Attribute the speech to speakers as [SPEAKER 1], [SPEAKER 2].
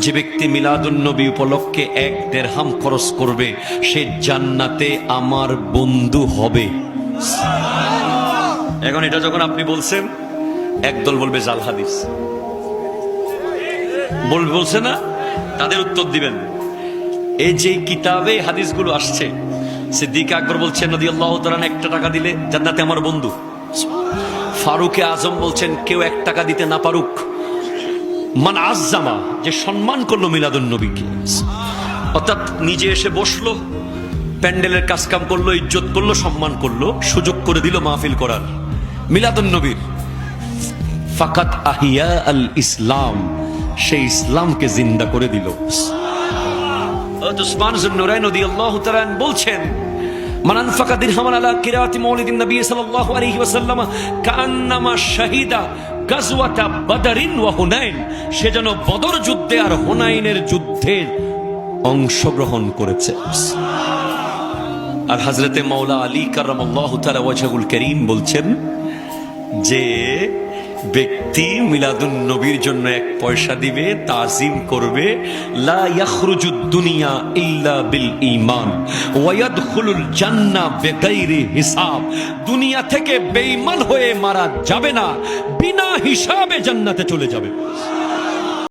[SPEAKER 1] যে ব্যক্তি মিলাদুন্নবী উপলক্ষে এক দেড়হাম খরচ করবে, সে জান্নাতে আমার বন্ধু হবে। এখন এটা যখন আপনি বলছেন, একদল বলবে জাল হাদিস। বল বলছে না? তাদের উত্তর দিবেন। এই যে কিতাবে হাদিসগুলো আসছে, সিদ্দিক আকবর বলছেন নদী আল্লাহ তালান একটা টাকা দিলে জান্নাতে আমার বন্ধু। ফারুকে আজম বলছেন, কেউ এক টাকা দিতে না পারুক। মান আজ্জামা, যে সম্মান করল মিলাদুন নবীকে। অর্থাৎ নিজে এসে বসল, প্যান্ডেলের কাজকাম করল, ইজ্জত করল, সম্মান করল, সুযোগ করে দিল মাহফিল করার। মিলাদুন নবীর। ফাকাত আহিয়া আল ইসলাম, সেই ইসলামকে জিন্দা করে দিল। বলছেন মান আনফাকা দিরহামান আলা কিরাআতি মাউলিদিন নবী সাল্লাল্লাহু আলাইহি ওয়াসাল্লাম কান্নামা শাহিদা গাজওয়াতা বদরিন ওয়া হুনাইন, সে যেন বদর যুদ্ধে আর হুনাইনের যুদ্ধে অংশগ্রহণ করেছে। আর হযরতে মাওলা আলী কারামাল্লাহু করিম বলছেন যে, ব্যক্তি মিলাদুন নবীর জন্য এক পয়সা দিবে, তাজিম করবে, লা ইয়াখরুজুদ দুনিয়া ইল্লা বিল ঈমান, ওয়া ইয়াদখুলুল জান্নাহ বিগাইরি হিসাব। দুনিয়া থেকে বেঈমান হয়ে মারা যাবে না হিসাবে জান্নাতে চলে যাবে।